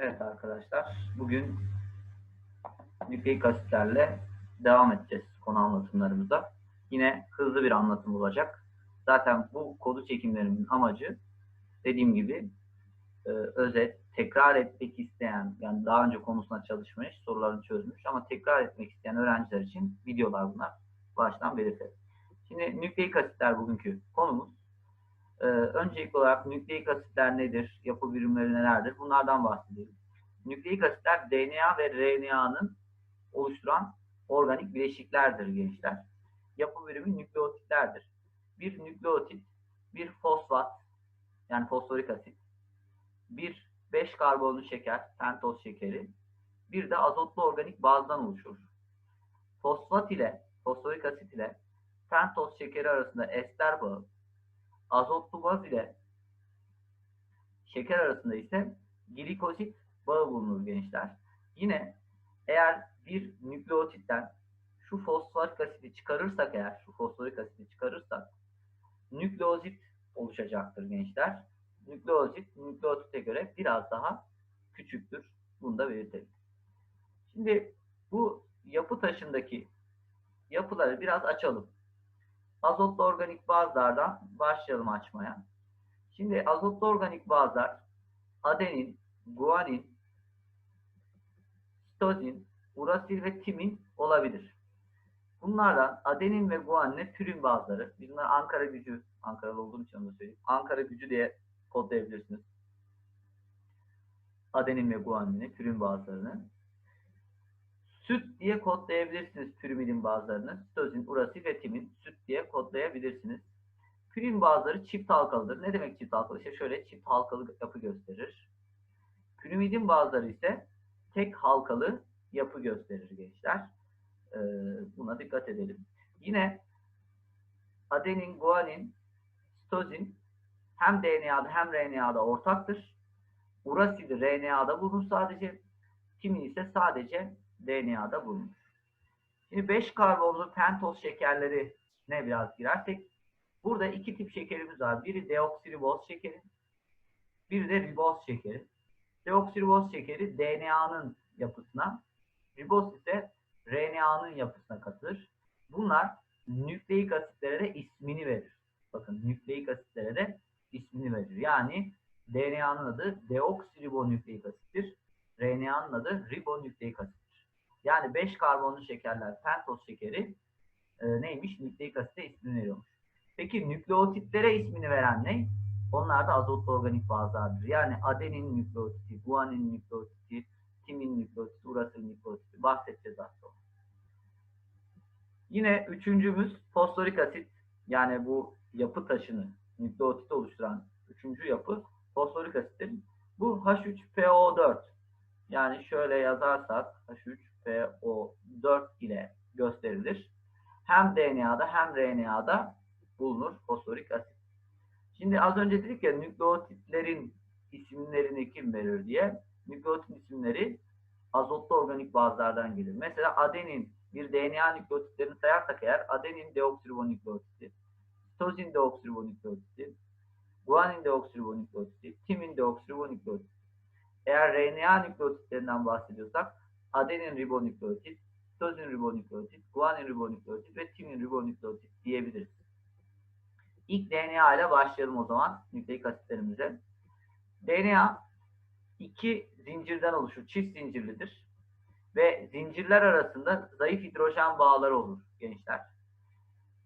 Evet arkadaşlar, bugün nükleik asitlerle devam edeceğiz konu anlatımlarımıza. Yine hızlı bir anlatım olacak. Zaten bu kodu çekimlerimin amacı dediğim gibi e, özet, tekrar etmek isteyen, yani daha önce konusuna çalışmış, sorularını çözmüş ama tekrar etmek isteyen öğrenciler için videolar bunlar. Baştan belirtelim. Şimdi nükleik asitler bugünkü konumuz. Ee, öncelikli olarak nükleik asitler nedir? Yapı birimleri nelerdir? Bunlardan bahsedelim. Nükleik asitler DNA ve RNA'nın oluşturan organik bileşiklerdir gençler. Yapı birimi nükleotitlerdir. Bir nükleotit, bir fosfat, yani fosforik asit, bir 5 karbonlu şeker, pentoz şekeri, bir de azotlu organik bazdan oluşur. Fosfat ile, fosforik asit ile pentoz şekeri arasında ester bağı, azotlu baz ile şeker arasında ise glikozit bağı bulunur gençler. Yine eğer bir nükleotitten şu fosforik asiti çıkarırsak eğer, şu fosforik asiti çıkarırsak nükleozit oluşacaktır gençler. Nükleozit, nükleotite göre biraz daha küçüktür. Bunu da belirtelim. Şimdi bu yapı taşındaki yapıları biraz açalım azotlu organik bazlardan başlayalım açmaya. Şimdi azotlu organik bazlar adenin, guanin, sitozin, urasil ve timin olabilir. Bunlardan adenin ve guanine pürin bazları. Biz bunları Ankara gücü, Ankaralı olduğum için onu söyleyeyim. Ankara gücü diye kodlayabilirsiniz. Adenin ve guanine pürin bazlarını. Süt diye kodlayabilirsiniz pirimidin bazılarını. Sitozin, urasil ve timin süt diye kodlayabilirsiniz. Pirin bazıları çift halkalıdır. Ne demek çift halkalı? İşte şöyle çift halkalı yapı gösterir. Pirimidin bazıları ise tek halkalı yapı gösterir gençler. Ee, buna dikkat edelim. Yine adenin, guanin, sitozin hem DNA'da hem RNA'da ortaktır. Urasil RNA'da bulunur sadece. Timin ise sadece DNA'da bulunur. Şimdi 5 karbonlu pentoz şekerleri ne biraz girersek burada iki tip şekerimiz var. Biri deoksiriboz şekeri, biri de riboz şekeri. Deoksiriboz şekeri DNA'nın yapısına, riboz ise RNA'nın yapısına katılır. Bunlar nükleik asitlere de ismini verir. Bakın nükleik asitlere de ismini verir. Yani DNA'nın adı deoksiribonükleik asittir. RNA'nın adı ribonükleik asit. Yani 5 karbonlu şekerler, pentoz şekeri e, neymiş? Nükleik asite ismini veriyormuş. Peki nükleotitlere ismini veren ne? Onlar da azotlu organik bazlardır. Yani adenin nükleotiti, guanin nükleotiti, timin nükleotiti, urasil nükleotiti bahsedeceğiz az sonra. Yine üçüncümüz fosforik asit. Yani bu yapı taşını, nükleotit oluşturan üçüncü yapı fosforik asittir. Bu H3PO4. Yani şöyle yazarsak H3 FO4 ile gösterilir. Hem DNA'da hem RNA'da bulunur fosforik asit. Şimdi az önce dedik ya nükleotitlerin isimlerini kim verir diye. Nükleotit isimleri azotlu organik bazlardan gelir. Mesela adenin bir DNA nükleotitlerini sayarsak eğer adenin deoksiribonükleotidi, sitozin deoksiribonükleotidi, guanin deoksiribonükleotidi, timin deoksiribonükleotidi. Eğer RNA nükleotitlerinden bahsediyorsak adenin ribonükleotit, sitozin ribonükleotit, guanin ribonükleotit ve timin ribonükleotit diyebiliriz. İlk DNA ile başlayalım o zaman nükleik asitlerimize. DNA iki zincirden oluşur. Çift zincirlidir. Ve zincirler arasında zayıf hidrojen bağları olur gençler.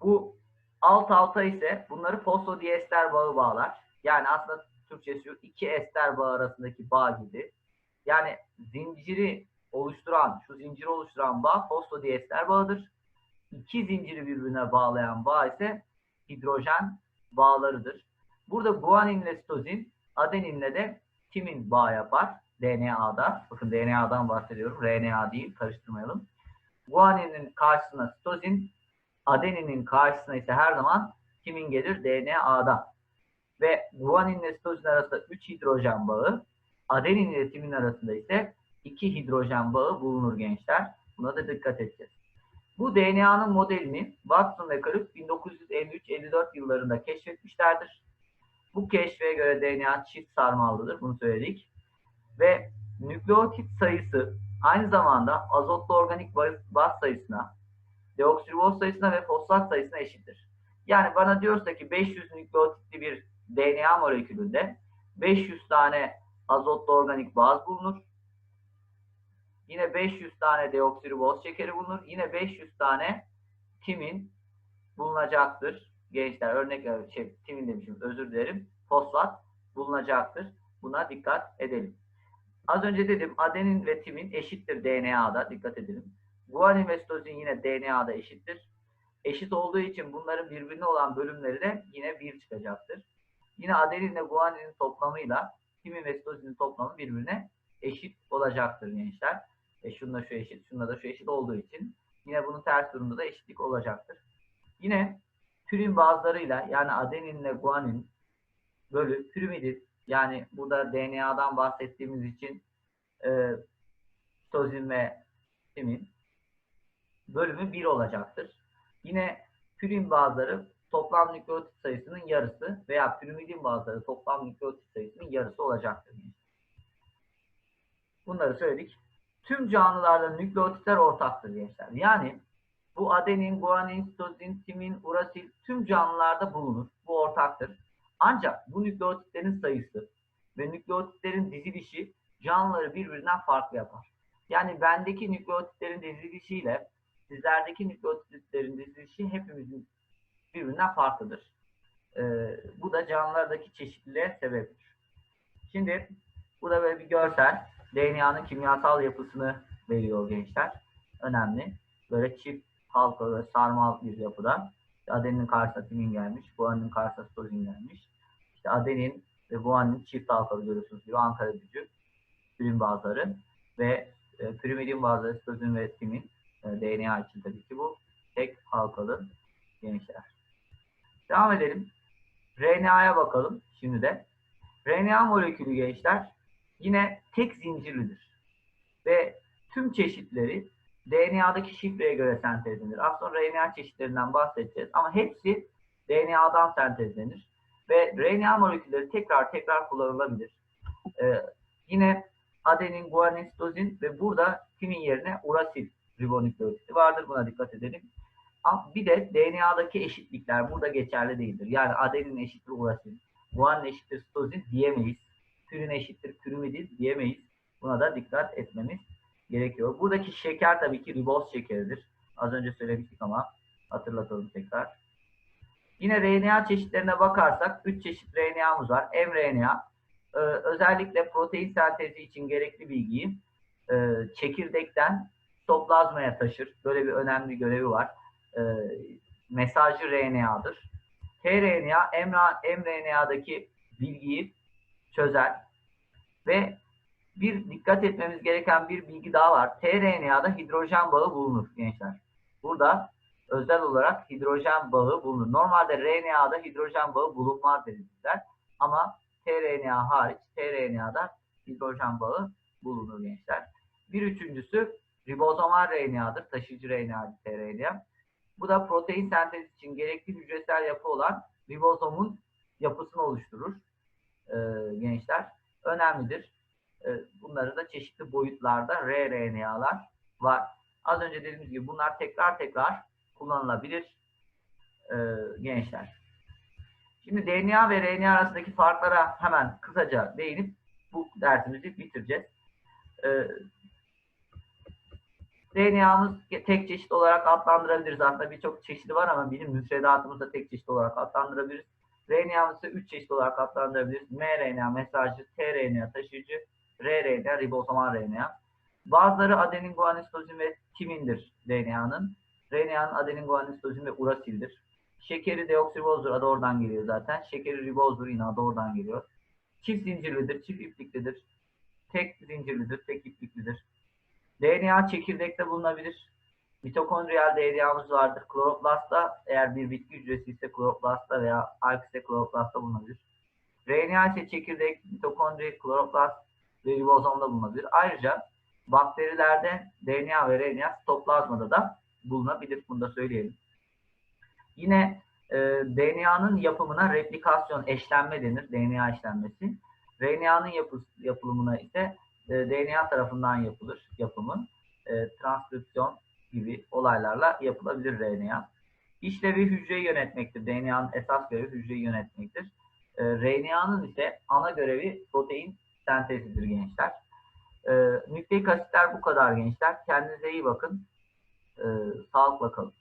Bu alt alta ise bunları fosfodiester bağı bağlar. Yani aslında Türkçesi şu iki ester bağı arasındaki bağ gibi. Yani zinciri oluşturan, şu zinciri oluşturan bağ fosfodiester bağıdır. İki zinciri birbirine bağlayan bağ ise hidrojen bağlarıdır. Burada guanin ile sitozin, adeninle de timin bağ yapar DNA'da. Bakın DNA'dan bahsediyorum. RNA değil, karıştırmayalım. Guaninin karşısına sitozin, adeninin karşısına ise her zaman timin gelir DNA'da. Ve guanin ile sitozin arasında 3 hidrojen bağı, adenin ile timin arasında ise iki hidrojen bağı bulunur gençler. Buna da dikkat edeceğiz. Bu DNA'nın modelini Watson ve Crick 1953-54 yıllarında keşfetmişlerdir. Bu keşfe göre DNA çift sarmallıdır. Bunu söyledik. Ve nükleotit sayısı aynı zamanda azotlu organik baz sayısına, deoksiriboz sayısına ve fosfat sayısına eşittir. Yani bana diyorsa ki 500 nükleotitli bir DNA molekülünde 500 tane azotlu organik baz bulunur. Yine 500 tane deoksiriboz şekeri bulunur. Yine 500 tane timin bulunacaktır. Gençler örnek ver- şey, timin demişim özür dilerim. Fosfat bulunacaktır. Buna dikkat edelim. Az önce dedim adenin ve timin eşittir DNA'da. Dikkat edelim. Guanin ve sitozin yine DNA'da eşittir. Eşit olduğu için bunların birbirine olan bölümleri de yine 1 çıkacaktır. Yine adenin ve guaninin toplamıyla timin ve sitozinin toplamı birbirine eşit olacaktır gençler. E şununla şu eşit, şununla da şu eşit olduğu için yine bunun ters durumunda da eşitlik olacaktır. Yine pürin bazlarıyla yani adeninle guanin bölü pirimidin yani burada DNA'dan bahsettiğimiz için e, sitozin ve timin bölümü 1 olacaktır. Yine pürin bazları toplam nükleotit sayısının yarısı veya pirimidin bazları toplam nükleotit sayısının yarısı olacaktır. Bunları söyledik. Tüm canlılarda nükleotitler ortaktır gençler. Yani bu adenin, guanin, sitozin, timin, urasil tüm canlılarda bulunur. Bu ortaktır. Ancak bu nükleotitlerin sayısı ve nükleotitlerin dizilişi canlıları birbirinden farklı yapar. Yani bendeki nükleotitlerin dizilişiyle sizlerdeki nükleotitlerin dizilişi hepimizin birbirinden farklıdır. Ee, bu da canlılardaki çeşitliliğe sebeptir. Şimdi bu da böyle bir görsel. DNA'nın kimyasal yapısını veriyor gençler. Önemli. Böyle çift halkalı ve sarmal bir yapıda. İşte adenin karşısına timin gelmiş. Guanin karşısına sitozin gelmiş. İşte adenin ve guanin çift halkalı görüyorsunuz gibi Ankara gücü pürin bazları ve e, pirimidin bazları sitozin ve timin e, DNA için tabii ki bu tek halkalı gençler. Devam edelim. RNA'ya bakalım şimdi de. RNA molekülü gençler yine tek zincirlidir. Ve tüm çeşitleri DNA'daki şifreye göre sentezlenir. Az sonra RNA çeşitlerinden bahsedeceğiz ama hepsi DNA'dan sentezlenir. Ve RNA molekülleri tekrar tekrar kullanılabilir. Ee, yine adenin, guanin, sitozin ve burada timin yerine urasil ribonükleotidi vardır. Buna dikkat edelim. Bir de DNA'daki eşitlikler burada geçerli değildir. Yani adenin eşittir urasil, guanin eşittir sitozin diyemeyiz. Pürin eşittir pyrimidin diyemeyiz. Buna da dikkat etmemiz gerekiyor. Buradaki şeker tabii ki riboz şekeridir. Az önce söylemiştik ama hatırlatalım tekrar. Yine RNA çeşitlerine bakarsak 3 çeşit RNA'mız var. mRNA e, özellikle protein sentezi için gerekli bilgiyi e, çekirdekten sitoplazmaya taşır. Böyle bir önemli görevi var. E, mesajcı RNA'dır. tRNA mRNA'daki bilgiyi çözer ve bir dikkat etmemiz gereken bir bilgi daha var. tRNA'da hidrojen bağı bulunur gençler. Burada özel olarak hidrojen bağı bulunur. Normalde RNA'da hidrojen bağı bulunmaz denizler. Ama tRNA hariç tRNA'da hidrojen bağı bulunur gençler. Bir üçüncüsü ribozomal RNA'dır. Taşıyıcı RNA tRNA. Bu da protein sentezi için gerekli hücresel yapı olan ribozomun yapısını oluşturur ee, gençler. Önemlidir. Ee, bunları da çeşitli boyutlarda rRNA'lar var. Az önce dediğimiz gibi bunlar tekrar tekrar kullanılabilir ee, gençler. Şimdi DNA ve RNA arasındaki farklara hemen kısaca değinip bu dersimizi bitireceğiz. Ee, DNA'mız tek çeşit olarak adlandırabiliriz. Aslında birçok çeşidi var ama bilim müfredatımızda tek çeşit olarak adlandırabiliriz. RNA'mızı 3 çeşit olarak adlandırabiliriz. mRNA, mesajcı, tRNA, taşıyıcı, rRNA, ribozomal RNA. Bazıları adenin, guanin, sitozin ve timindir DNA'nın. RNA'nın adenin, guanin, sitozin ve urasildir. Şekeri deoksiribozdur. Adı oradan geliyor zaten. Şekeri ribozdur. Yine adı oradan geliyor. Çift zincirlidir. Çift ipliklidir. Tek zincirlidir. Tek ipliklidir. DNA çekirdekte bulunabilir. Mitokondriyal DNA'mız vardır. Kloroplastta eğer bir bitki hücresi ise kloroplastta veya alg ise kloroplastta bulunabilir. RNA ise çekirdek, mitokondri, kloroplast ve ribozomda bulunabilir. Ayrıca bakterilerde DNA ve RNA sitoplazmada da bulunabilir. Bunu da söyleyelim. Yine e, DNA'nın yapımına replikasyon, eşlenme denir. DNA eşlenmesi. RNA'nın yapı, yapılımına ise e, DNA tarafından yapılır yapımı. E, transkripsiyon gibi olaylarla yapılabilir RNA. İşlevi hücreyi yönetmektir. DNA'nın esas görevi hücreyi yönetmektir. E, RNA'nın ise ana görevi protein sentezidir gençler. E, nükleik asitler bu kadar gençler. Kendinize iyi bakın. E, sağlıkla kalın.